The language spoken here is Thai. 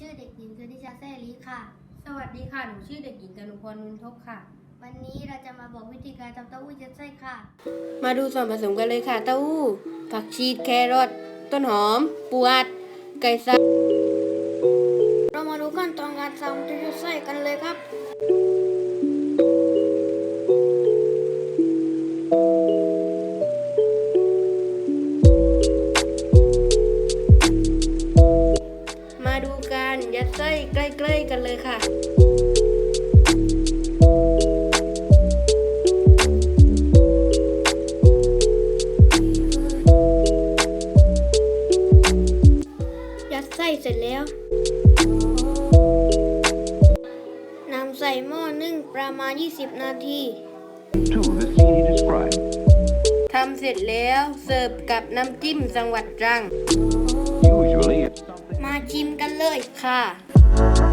ชื่อเด็กหญิงชนิชาแซ่ลีค่ะ สวัสดีค่ะ หนูชื่อเด็กหญิงกนุพรนุนทบค่ะ วันนี้เราจะมาบอกวิธีการทำเต้าหู้ยัดไส้ค่ะ มาดูส่วนผสมกันเลยค่ะ เต้าหู้ ผักชีแครอท ต้นหอม ปูอัด ไก่สับเรามาดูขั้นตอนการทำเต้าหู้ยัดไส้กันเลยครับ การยัดไส้ใกล้ ๆ กันเลยค่ะยัดไส้เสร็จแล้ว นำใส่หม้อนึ่งประมาณ 20 นาที to the scene he described. ทำเสร็จแล้วเสิร์ฟกับน้ำจิ้มจังหวัดตรัง เลยค่ะ